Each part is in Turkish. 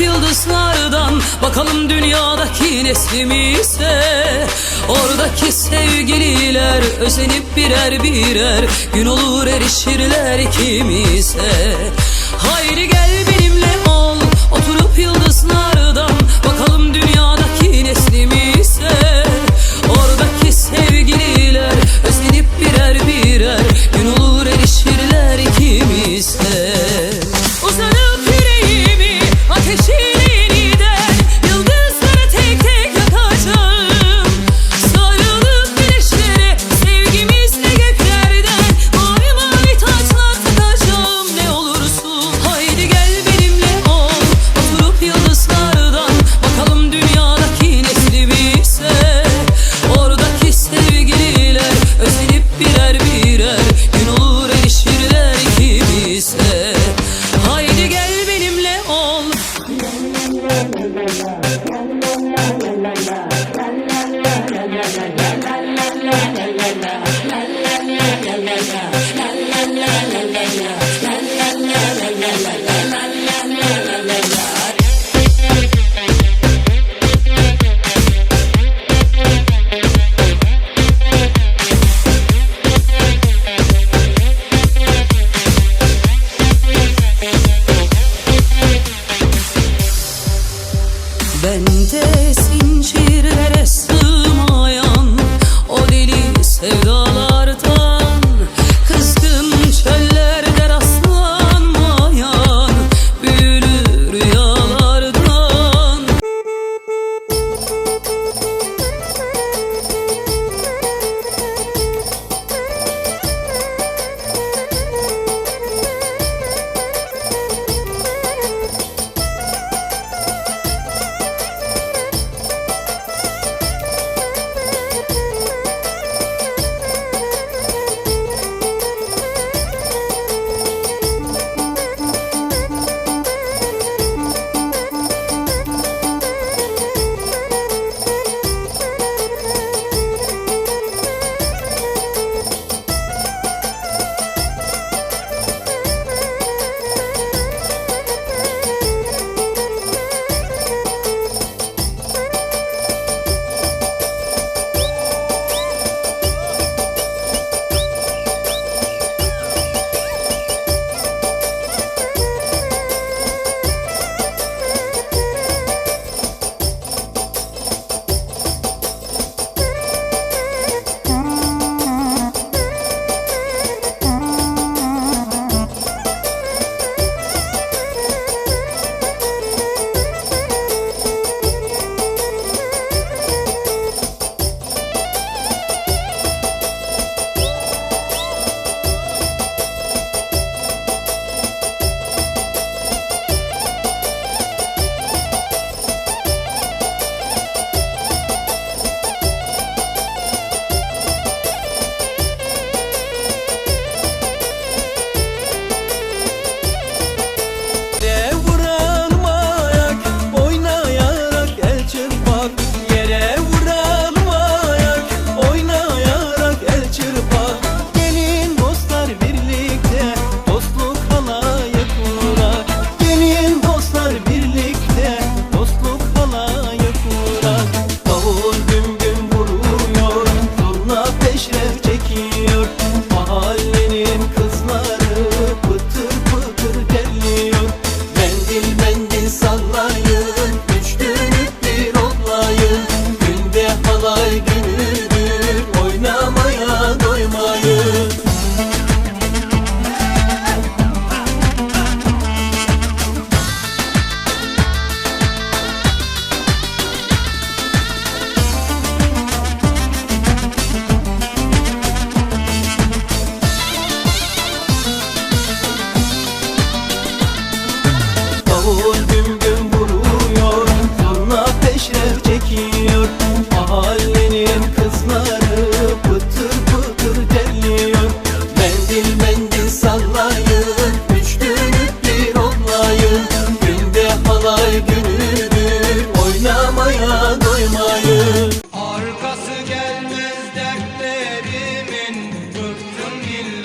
yıldızlardan Bakalım dünyadaki neslimize. Oradaki sevgililer özenip birer birer Gün olur erişirler ikimize. Haydi gel benimle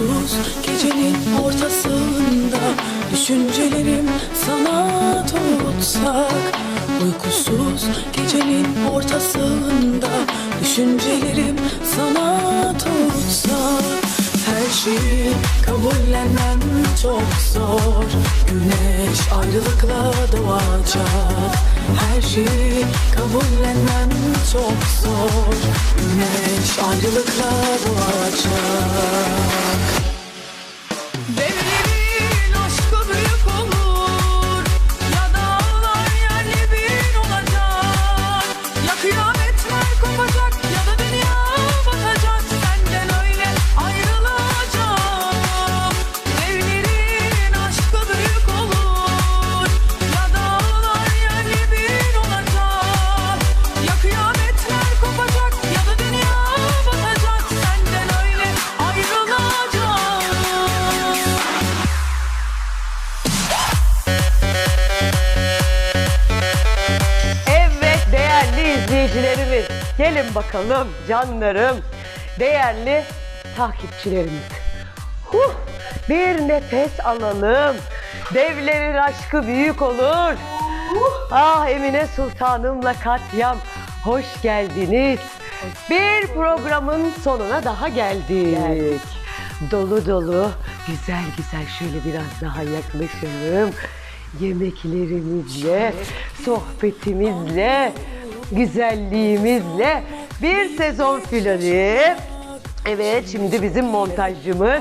Uykusuz gecenin ortasında Düşüncelerim sana tutsak Uykusuz gecenin ortasında Düşüncelerim sana tutsak Her şeyi kabullenmem çok zor. Güneş ayrılıkla doğacak. Her şeyi kabullenmem çok zor. Güneş ayrılıkla doğacak izleyicilerimiz. Gelin bakalım canlarım. Değerli takipçilerimiz. Huh, bir nefes alalım. Devlerin aşkı büyük olur. Ah Emine Sultanımla Katyam hoş geldiniz. Bir programın sonuna daha geldik. Dolu dolu, güzel güzel şöyle biraz daha yaklaşalım. Yemeklerimizle, sohbetimizle, güzelliğimizle bir sezon finali. Evet şimdi bizim montajcımız,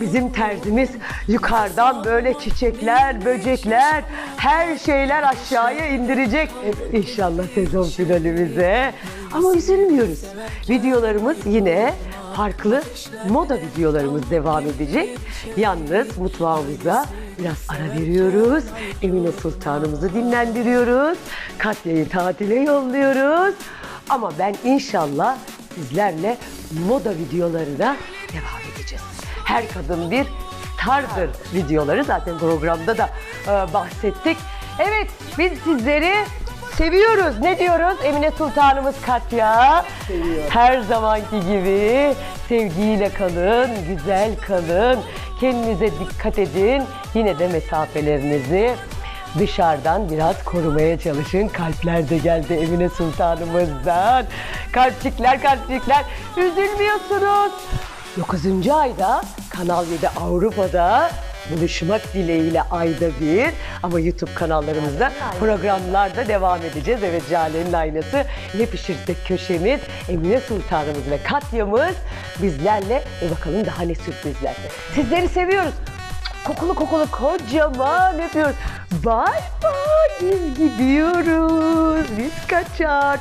bizim terzimiz yukarıdan böyle çiçekler, böcekler, her şeyler aşağıya indirecek. İnşallah sezon finalimize. Ama üzülmüyoruz. Videolarımız yine farklı moda videolarımız devam edecek. Yalnız mutfağımıza biraz ara veriyoruz. Emine Sultanımızı dinlendiriyoruz. Katya'yı tatile yolluyoruz. Ama ben inşallah sizlerle moda videolarına devam edeceğiz. Her kadın bir stardır videoları zaten programda da e, bahsettik. Evet biz sizleri seviyoruz. Ne diyoruz? Emine Sultanımız Katya. Her zamanki gibi sevgiyle kalın, güzel kalın. Kendinize dikkat edin. Yine de mesafelerinizi dışarıdan biraz korumaya çalışın. Kalpler de geldi Emine Sultanımızdan. Kalpçikler, kalpçikler. Üzülmüyorsunuz. 9. ayda Kanal 7 Avrupa'da buluşmak dileğiyle ayda bir ama YouTube kanallarımızda programlarda devam edeceğiz. Evet Jale'nin aynası ne pişirsek köşemiz Emine Sultanımız ve Katya'mız bizlerle ve bakalım daha ne sürprizler. Sizleri seviyoruz. Kokulu kokulu kocaman öpüyoruz. Bye bye biz gidiyoruz. Biz kaçar.